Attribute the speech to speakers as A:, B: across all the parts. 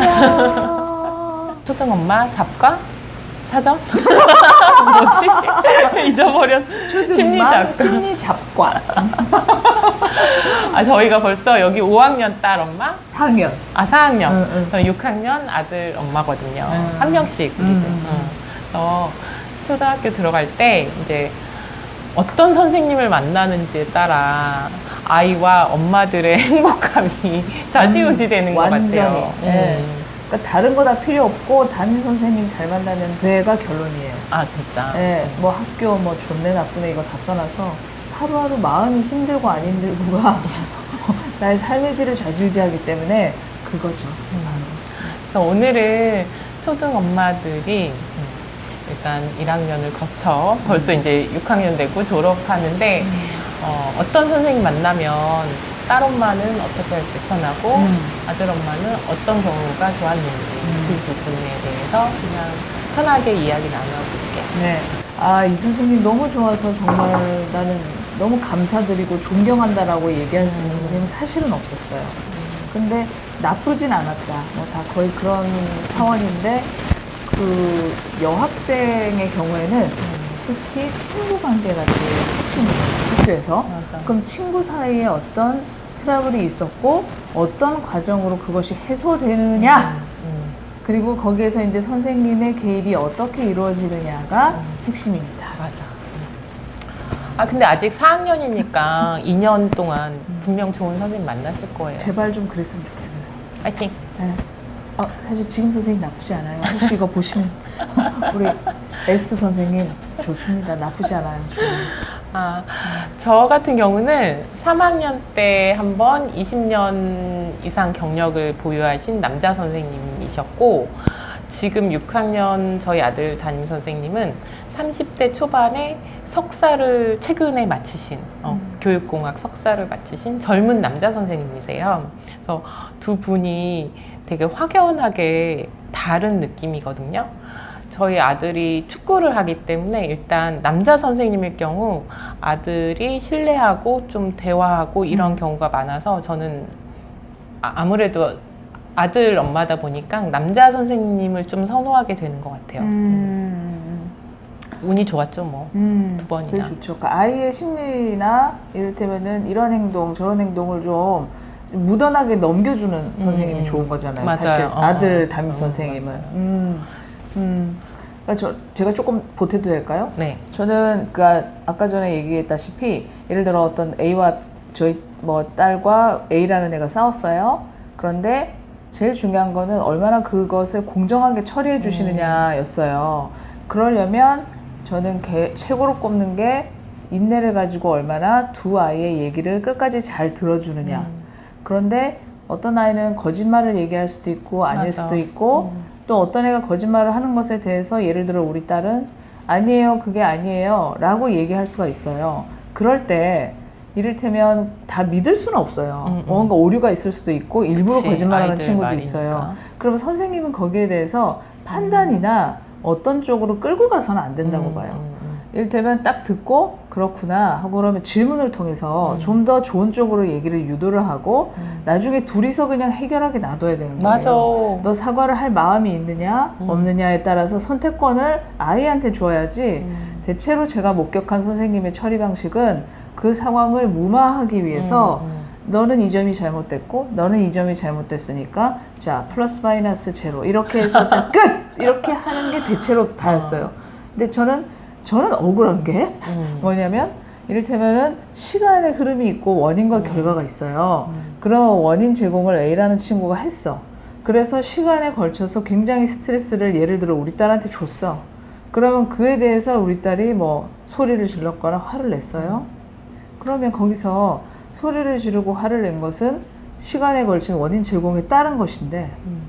A: 안녕.
B: 초등 엄마 잡과 사전 뭐지 잊어버렸 심리
A: 엄마
B: 작가
A: 심리 잡과
B: 아 저희가 벌써 여기 5학년 딸 엄마
A: 4학년.
B: 아 4학년
A: 응, 응.
B: 저 6학년 아들 엄마거든요
A: 음.
B: 한 명씩 우리들
A: 음.
B: 응. 그래서 초등학교 들어갈 때 이제 어떤 선생님을 만나는지에 따라 아이와 엄마들의 행복감이 좌지우지 되는 것
A: 음. 완전히.
B: 같아요.
A: 네.
B: 음.
A: 그러니까 다른 거 다 필요 없고 담임 선생님 잘 만나면 돼가 결론이에요.
B: 아 진짜.
A: 예, 뭐 학교 뭐 좋네 나쁘네 이거 다 떠나서 하루하루 마음이 힘들고 안 힘들고가 나의 삶의 질을 좌지우지하기 때문에 그거죠.
B: 그래서 오늘은 초등 엄마들이 음, 일단 1학년을 거쳐 벌써 이제 6학년 되고 졸업하는데 어, 어떤 선생님 만나면 딸 엄마는 어떻게 할때 편하고
A: 음.
B: 아들 엄마는 어떤 경우가 좋았는지
A: 음.
B: 그 부분에 대해서 그냥 편하게 이야기 나눠볼게.
A: 네. 아, 이 선생님 너무 좋아서 정말 나는 너무 감사드리고 존경한다라고 얘기할 수 있는 선생님은 사실은 없었어요. 근데 나쁘진 않았다. 뭐 다 거의 그런 차원인데 그 여학생의 경우에는 특히 친구 관계가 제일 핵심이에요. 학교에서.
B: 맞아.
A: 그럼 친구 사이에 어떤 트러블이 있었고 어떤 과정으로 그것이 해소되느냐
B: 음,
A: 그리고 거기에서 이제 선생님의 개입이 어떻게 이루어지느냐가
B: 음.
A: 핵심입니다.
B: 맞아. 아 근데 아직 4학년이니까 2년 동안 분명 좋은 선생님 만나실 거예요.
A: 제발 좀 그랬으면 좋겠어요.
B: 파이팅.
A: 네. 어, 사실 지금 선생님 나쁘지 않아요. 혹시 이거 보시면 우리 S 선생님 좋습니다. 나쁘지 않아요. 좋아요.
B: 아, 저 같은 경우는 3학년 때 한 번 20년 이상 경력을 보유하신 남자 선생님이셨고, 지금 6학년 저희 아들 담임 선생님은 30대 초반에 석사를 최근에 마치신, 어,
A: 음.
B: 교육공학 석사를 마치신 젊은 남자 선생님이세요. 그래서 두 분이 되게 확연하게 다른 느낌이거든요. 저희 아들이 축구를 하기 때문에 일단 남자 선생님일 경우 아들이 신뢰하고 좀 대화하고 이런
A: 음.
B: 경우가 많아서 저는 아- 아무래도 아들 엄마다 보니까 남자 선생님을 좀 선호하게 되는 것 같아요.
A: 음,
B: 운이 좋았죠, 뭐.
A: 음,
B: 두 번이나.
A: 좋죠. 그러니까 아이의 심리나 이를테면은 이런 행동, 저런 행동을 좀 무던하게 넘겨주는 선생님이
B: 음.
A: 좋은 거잖아요.
B: 맞아요.
A: 사실
B: 어,
A: 아들
B: 어,
A: 담임
B: 어,
A: 선생님은. 음, 음. 그러니까 저 제가 조금 보태도 될까요?
B: 네.
A: 저는 그니까 아까 전에 얘기했다시피 예를 들어 어떤 A와 저희 뭐 딸과 A라는 애가 싸웠어요. 그런데 제일 중요한 거는 얼마나 그것을 공정하게 처리해 주시느냐였어요. 그러려면 저는 개- 최고로 꼽는 게 인내를 가지고 얼마나 두 아이의 얘기를 끝까지 잘 들어주느냐.
B: 음,
A: 그런데 어떤 아이는 거짓말을 얘기할 수도 있고 아닐
B: 맞아.
A: 수도 있고
B: 음.
A: 또 어떤 애가 거짓말을 하는 것에 대해서 예를 들어 우리 딸은 아니에요, 그게 아니에요 라고 얘기할 수가 있어요. 그럴 때 이를테면 다 믿을 수는 없어요.
B: 음, 음.
A: 뭔가 오류가 있을 수도 있고 일부러 거짓말하는 친구도
B: 말이니까.
A: 있어요. 그러면 선생님은 거기에 대해서 판단이나 어떤 쪽으로 끌고 가서는 안 된다고
B: 음,
A: 봐요.
B: 음, 음.
A: 이를테면 딱 듣고 그렇구나 하고 그러면 질문을 통해서
B: 음.
A: 좀더 좋은 쪽으로 얘기를 유도를 하고
B: 음.
A: 나중에 둘이서 그냥 해결하게 놔둬야 되는 거예요.
B: 맞아.
A: 너 사과를 할 마음이 있느냐
B: 음.
A: 없느냐에 따라서 선택권을 아이한테 줘야지
B: 음.
A: 대체로 제가 목격한 선생님의 처리 방식은 그 상황을 무마하기 위해서
B: 음, 음.
A: 너는 이 점이 잘못됐고 너는 이 점이 잘못됐으니까 자 플러스 마이너스 제로 이렇게 해서 자 끝 이렇게 하는 게 대체로 다였어요. 근데 저는 저는 억울한 게
B: 음.
A: 뭐냐면 이를테면은 시간의 흐름이 있고 원인과
B: 음.
A: 결과가 있어요.
B: 음.
A: 그러면 원인 제공을 A라는 친구가 했어. 그래서 시간에 걸쳐서 굉장히 스트레스를 예를 들어 우리 딸한테 줬어. 그러면 그에 대해서 우리 딸이 뭐 소리를 질렀거나 화를 냈어요. 그러면 거기서 소리를 지르고 화를 낸 것은 시간에 걸친 원인 제공에 따른 것인데
B: 음.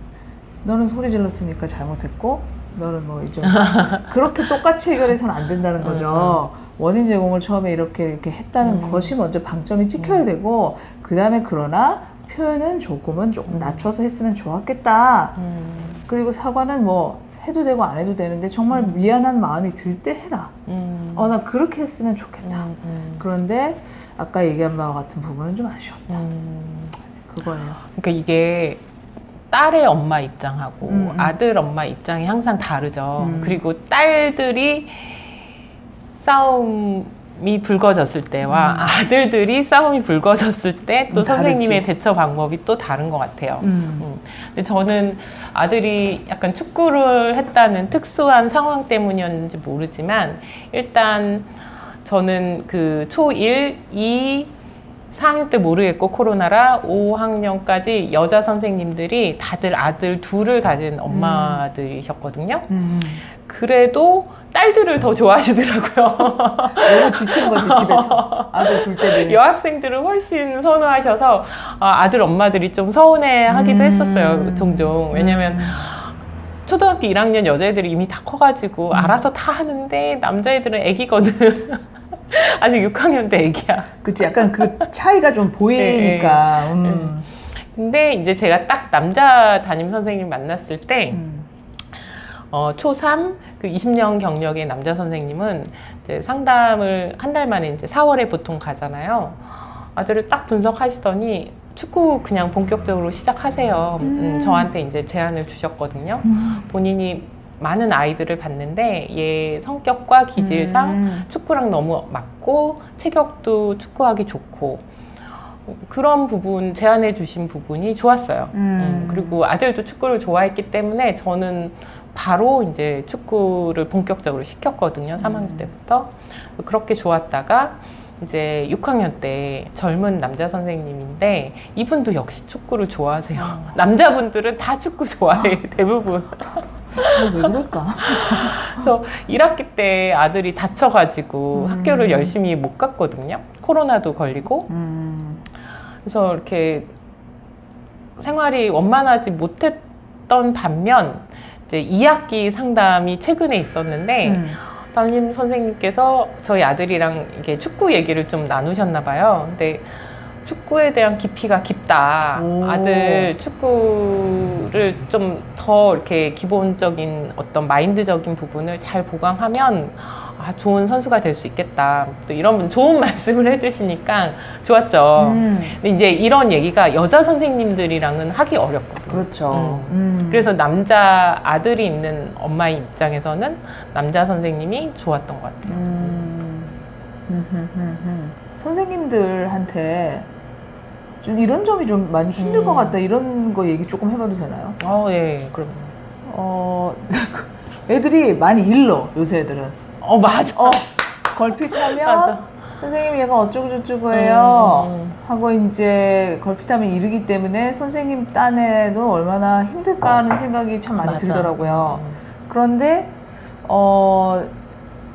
A: 너는 소리 질렀으니까 잘못했고 너는 뭐 이제 그렇게 똑같이 해결해서는 안 된다는 거죠. 원인 제공을 처음에 이렇게 이렇게 했다는
B: 음.
A: 것이 먼저 방점이 찍혀야 되고 그 다음에 그러나 표현은 조금은 조금
B: 음.
A: 낮춰서 했으면 좋았겠다.
B: 음.
A: 그리고 사과는 뭐 해도 되고 안 해도 되는데 정말
B: 음.
A: 미안한 마음이 들 때 해라.
B: 음.
A: 어나 그렇게 했으면 좋겠다.
B: 음, 음.
A: 그런데 아까 얘기한 바와 같은 부분은 좀 아쉬웠다.
B: 음.
A: 그거예요.
B: 그러니까 이게 딸의 엄마 입장하고
A: 음, 음.
B: 아들 엄마 입장이 항상 다르죠.
A: 음.
B: 그리고 딸들이 싸움이 불거졌을 때와
A: 음.
B: 아들들이 싸움이 불거졌을 때또
A: 음,
B: 선생님의. 대처 방법이 또 다른 것 같아요.
A: 음.
B: 음. 근데 저는 아들이 약간 축구를 했다는 특수한 상황 때문이었는지 모르지만 일단 저는 그 초1, 2, 4학년 때 모르겠고 코로나라 5학년까지 여자 선생님들이 다들 아들 둘을 가진 엄마들이셨거든요.
A: 음.
B: 그래도 딸들을 더 좋아하시더라고요.
A: 너무 지친 거지 집에서 아들 둘 때는.
B: 여학생들을 훨씬 선호하셔서 아, 아들 엄마들이 좀 서운해하기도
A: 음.
B: 했었어요. 종종. 왜냐면 초등학교 1학년 여자애들이 이미 다 커가지고
A: 음.
B: 알아서 다 하는데 남자애들은 애기거든. 아직 6학년 때 애기야.
A: 그치 약간 그 차이가 좀 보이니까.
B: 네,
A: 음.
B: 근데 이제 제가 딱 남자 담임 선생님 만났을 때
A: 음.
B: 어, 초3 그 20년 경력의 남자 선생님은 이제 상담을 한 달 만에 이제 4월에 보통 가잖아요. 아들을 딱 분석하시더니 축구 그냥 본격적으로 시작하세요. 음,
A: 음.
B: 저한테 이제 제안을 주셨거든요.
A: 음.
B: 본인이 많은 아이들을 봤는데 얘 성격과 기질상
A: 음.
B: 축구랑 너무 맞고 체격도 축구하기 좋고 그런 부분 제안해 주신 부분이 좋았어요.
A: 음.
B: 음, 그리고 아들도 축구를 좋아했기 때문에 저는 바로 이제 축구를 본격적으로 시켰거든요. 3학년
A: 음.
B: 때부터. 그렇게 좋았다가 이제 6학년 때 젊은 남자 선생님인데 이분도 역시 축구를 좋아하세요.
A: 어.
B: 남자분들은 다 축구 좋아해 대부분.
A: 어, 왜 그럴까?
B: 그래서 1학기 때 아들이 다쳐가지고
A: 음.
B: 학교를 열심히 못 갔거든요. 코로나도 걸리고.
A: 음.
B: 그래서 이렇게 생활이 원만하지 못했던 반면 이제 2학기 상담이 최근에 있었는데
A: 음.
B: 담임 선생님께서 저희 아들이랑 이게 축구 얘기를 좀 나누셨나 봐요. 근데 축구에 대한 깊이가 깊다.
A: 오.
B: 아들 축구를 좀 더 이렇게 기본적인 어떤 마인드적인 부분을 잘 보강하면 아, 좋은 선수가 될 수 있겠다. 또 이런 좋은 말씀을 해주시니까 좋았죠.
A: 음.
B: 근데 이제 이런 얘기가 여자 선생님들이랑은 하기 어렵거든요.
A: 그렇죠. 음.
B: 그래서 남자 아들이 있는 엄마의 입장에서는 남자 선생님이 좋았던 것 같아요.
A: 음. 음, 음, 음, 음. 선생님들한테 좀 이런 점이 좀 많이 힘들
B: 음.
A: 것 같다 이런 거 얘기 조금 해봐도 되나요?
B: 어, 예, 그럼.
A: 어 애들이 많이 일러 요새 애들은
B: 어, 맞아.
A: 어 걸핏하면
B: 맞아.
A: 선생님 얘가 어쩌고 저쩌고 해요
B: 음, 음,
A: 하고 이제 걸핏하면 이르기 때문에 선생님 딴에도 얼마나 힘들까 하는 생각이 참 많이
B: 맞아.
A: 들더라고요
B: 음.
A: 그런데 어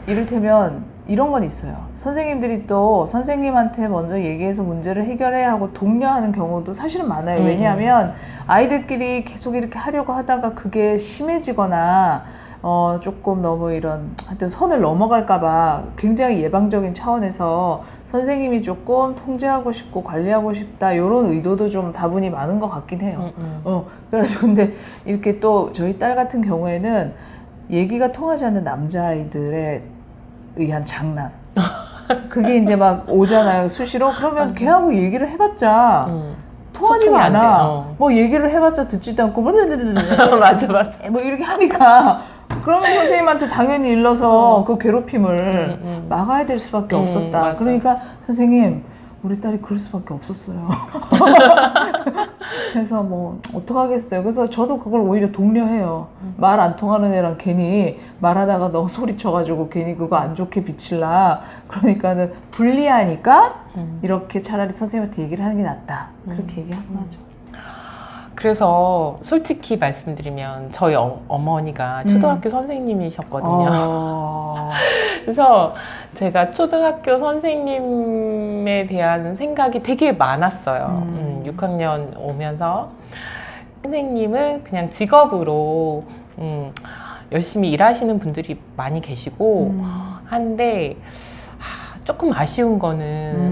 A: 이를테면 이런 건 있어요. 선생님들이 또 선생님한테 먼저 얘기해서 문제를 해결해야 하고 독려하는 경우도 사실은 많아요.
B: 음.
A: 왜냐하면 아이들끼리 계속 이렇게 하려고 하다가 그게 심해지거나 어 조금 너무 이런 하여튼 선을 넘어갈까봐 굉장히 예방적인 차원에서 선생님이 조금 통제하고 싶고 관리하고 싶다 이런 의도도 좀 다분히 많은 것 같긴 해요.
B: 음, 음.
A: 어, 그래가지고 근데 이렇게 또 저희 딸 같은 경우에는 얘기가 통하지 않는 남자아이들에 의한 장난. 그게 이제 막 오잖아요, 수시로. 그러면 걔하고 얘기를 해봤자
B: 음.
A: 통하지가 않아.
B: 어.
A: 뭐 얘기를 해봤자 듣지도 않고, 뭐,
B: 맞아, 맞아.
A: 뭐 이렇게 하니까. 그러면 선생님한테 당연히 일러서
B: 어.
A: 그 괴롭힘을
B: 음, 음.
A: 막아야 될 수밖에
B: 음,
A: 없었다.
B: 맞아.
A: 그러니까 선생님 우리 딸이 그럴 수밖에 없었어요. 그래서 뭐 어떡하겠어요. 그래서 저도 그걸 오히려 독려해요.
B: 음.
A: 말안 통하는 애랑 괜히 말하다가 너 소리쳐가지고 괜히 그거 안 좋게 비칠라. 그러니까는 불리하니까
B: 음.
A: 이렇게 차라리 선생님한테 얘기를 하는 게 낫다. 그렇게
B: 음.
A: 얘기하고
B: 음.
A: 하죠.
B: 그래서 솔직히 말씀드리면 저희 어, 어머니가
A: 음.
B: 초등학교 선생님이셨거든요.
A: 어...
B: 그래서 제가 초등학교 선생님에 대한 생각이 되게 많았어요.
A: 음.
B: 음, 6학년 오면서 선생님을 그냥 직업으로 음, 열심히 일하시는 분들이 많이 계시고
A: 음.
B: 한데 하, 조금 아쉬운 거는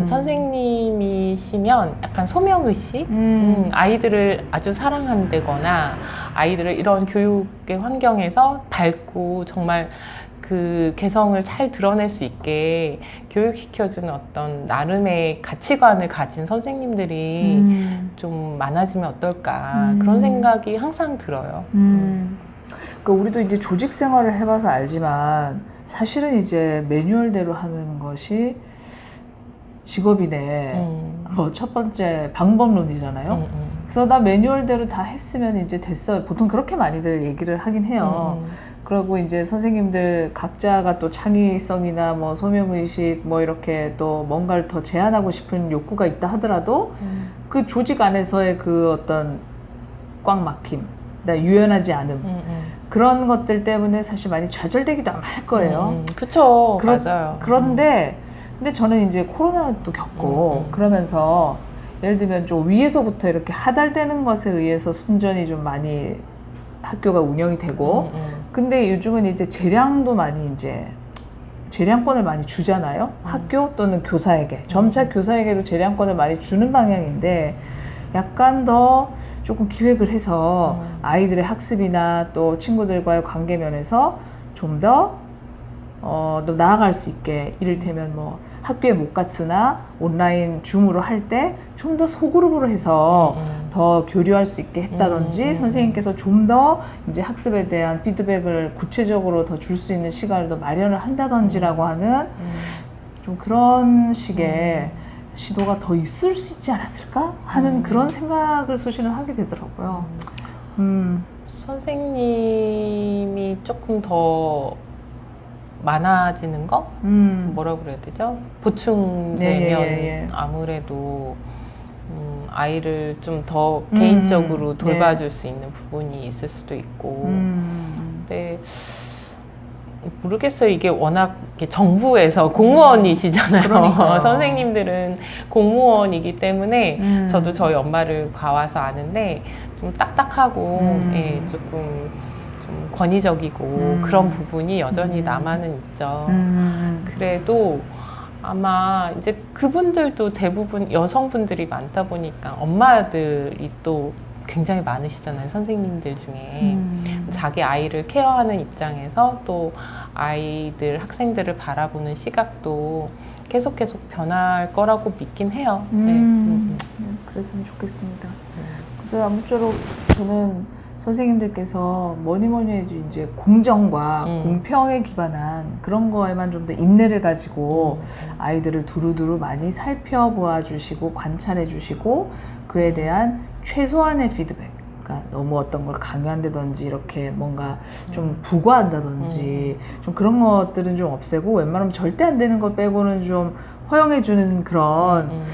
A: 음.
B: 선생님이시면 약간 소명의식 음, 아이들을 아주 사랑한다거나 아이들을 이런 교육의 환경에서 밝고 정말 그 개성을 잘 드러낼 수 있게 교육시켜주는 어떤 나름의 가치관을 가진 선생님들이
A: 음.
B: 좀 많아지면 어떨까
A: 음.
B: 그런 생각이 항상 들어요.
A: 음. 그러니까 우리도 이제 조직 생활을 해봐서 알지만 사실은 이제 매뉴얼대로 하는 것이 직업이네.
B: 음.
A: 뭐첫 번째 방법론이잖아요.
B: 음, 음.
A: 그래서 나 매뉴얼대로 다 했으면 이제 됐어. 보통 그렇게 많이들 얘기를 하긴 해요.
B: 음,
A: 그리고 이제 선생님들 각자가 또 창의성이나 뭐 소명의식 뭐 이렇게 또 뭔가를 더 제안하고 싶은 욕구가 있다 하더라도
B: 음.
A: 그 조직 안에서의 그 어떤 꽉 막힘, 나 유연하지 않음
B: 음, 음.
A: 그런 것들 때문에 사실 많이 좌절되기도 아마 할 거예요.
B: 음, 그쵸
A: 그러-
B: 맞아요.
A: 그런데 근데 저는 이제 코로나도 겪고
B: 음, 음.
A: 그러면서 예를 들면 좀 위에서부터 이렇게 하달되는 것에 의해서 순전히 좀 많이 학교가 운영이 되고
B: 음, 음.
A: 근데 요즘은 이제 재량도 많이 이제 재량권을 많이 주잖아요.
B: 음.
A: 학교 또는 교사에게 점차 교사에게도 재량권을 많이 주는 방향인데 약간 더 조금 기획을 해서
B: 음.
A: 아이들의 학습이나 또 친구들과의 관계 면에서 좀더 어, 더 나아갈 수 있게 이를테면 뭐 학교에 못 갔으나 온라인 줌으로 할 때 좀 더 소그룹으로 해서
B: 음.
A: 더 교류할 수 있게 했다든지
B: 음, 음, 음.
A: 선생님께서 좀 더 이제 학습에 대한 피드백을 구체적으로 더 줄 수 있는 시간을 더 마련을 한다든지라고 하는
B: 음.
A: 좀 그런 식의 시도가 더 있을 수 있지 않았을까 하는
B: 음.
A: 그런 생각을 소신은 하게 되더라고요. 음,
B: 선생님이 조금 더 많아지는 거?
A: 음,
B: 뭐라 그래야 되죠? 보충되면
A: 예, 예, 예.
B: 아무래도 음, 아이를 좀더
A: 음,
B: 개인적으로
A: 네.
B: 돌봐줄 수 있는 부분이 있을 수도 있고
A: 음,
B: 근데 모르겠어요. 이게 워낙 정부에서
A: 공무원이시잖아요.
B: 선생님들은 공무원이기 때문에
A: 음.
B: 저도 저희 엄마를 봐와서 아는데 좀 딱딱하고
A: 음.
B: 예, 조금 좀 권위적이고
A: 음.
B: 그런 부분이 여전히
A: 음.
B: 남아는 있죠.
A: 음,
B: 그래도 아마 이제 그분들도 대부분 여성분들이 많다 보니까 엄마들이 또 굉장히 많으시잖아요. 선생님들 중에.
A: 음.
B: 자기 아이를 케어하는 입장에서 또 아이들, 학생들을 바라보는 시각도 계속 계속 변할 거라고 믿긴 해요. 네.
A: 음,
B: 음,
A: 음, 그랬으면 좋겠습니다.
B: 음.
A: 그래서 아무쪼록 저는 선생님들께서 뭐니 뭐니 해도 이제 공정과
B: 음.
A: 공평에 기반한 그런 거에만 좀 더 인내를 가지고
B: 음.
A: 아이들을 두루두루 많이 살펴보아 주시고 관찰해 주시고 그에 대한 최소한의 피드백 그러니까 너무 어떤 걸 강요한다든지 이렇게 뭔가 좀 부과한다든지 좀 그런 것들은 좀 없애고 웬만하면 절대 안 되는 것 빼고는 좀 허용해 주는 그런
B: 음.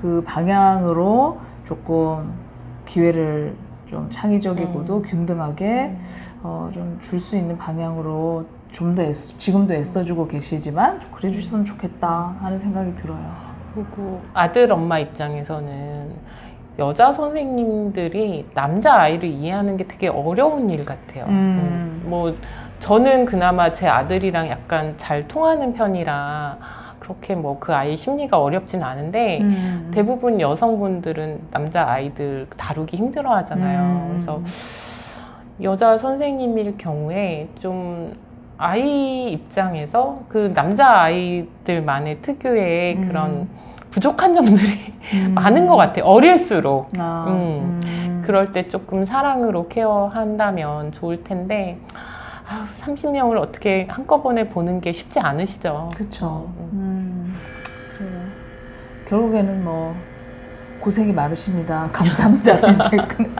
A: 그 방향으로 조금 기회를 좀 창의적이고도
B: 음.
A: 균등하게 어, 좀 줄 수 있는 방향으로 좀 더 지금도 애써주고 계시지만 좀 그래 주셨으면 좋겠다 하는 생각이 들어요.
B: 그리고 아들 엄마 입장에서는 여자 선생님들이 남자 아이를 이해하는 게 되게 어려운 일 같아요.
A: 음.
B: 음, 뭐 저는 그나마 제 아들이랑 약간 잘 통하는 편이라 그렇게 뭐 그 아이 심리가 어렵진 않은데
A: 음.
B: 대부분 여성분들은 남자 아이들 다루기 힘들어 하잖아요.
A: 음.
B: 그래서 여자 선생님일 경우에 좀 아이 입장에서 그 남자 아이들만의 특유의
A: 음.
B: 그런 부족한 점들이
A: 음.
B: 많은 것 같아요. 어릴수록.
A: 아,
B: 음.
A: 음.
B: 그럴 때 조금 사랑으로 케어한다면 좋을 텐데, 아우, 30명을 어떻게 한꺼번에 보는 게 쉽지 않으시죠.
A: 그쵸.
B: 음.
A: 음. 그래요. 결국에는 뭐 고생이 많으십니다. 감사합니다. 이제 그-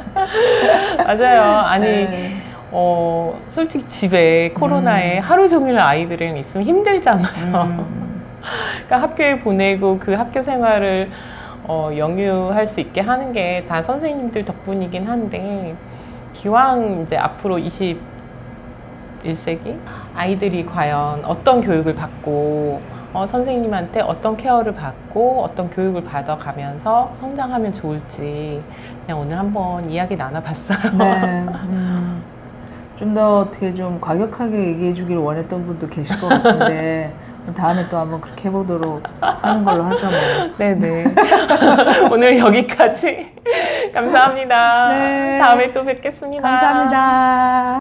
B: 맞아요. 아니,
A: 네.
B: 어, 솔직히 집에 코로나에
A: 음.
B: 하루 종일 아이들이랑 있으면 힘들잖아요.
A: 음.
B: 그러니까 학교에 보내고 그 학교 생활을 어, 영유할 수 있게 하는 게 다 선생님들 덕분이긴 한데 기왕 이제 앞으로 21세기 아이들이 과연 어떤 교육을 받고 어, 선생님한테 어떤 케어를 받고 어떤 교육을 받아가면서 성장하면 좋을지 그냥 오늘 한번 이야기 나눠봤어요.
A: 네. 음. 좀더 어떻게 좀 과격하게 얘기해 주길 원했던 분도 계실 것 같은데 다음에 또 한번 그렇게 해보도록 하는 걸로 하죠 뭐.
B: 네네. 오늘 여기까지. 감사합니다.
A: 네.
B: 다음에 또 뵙겠습니다.
A: 감사합니다.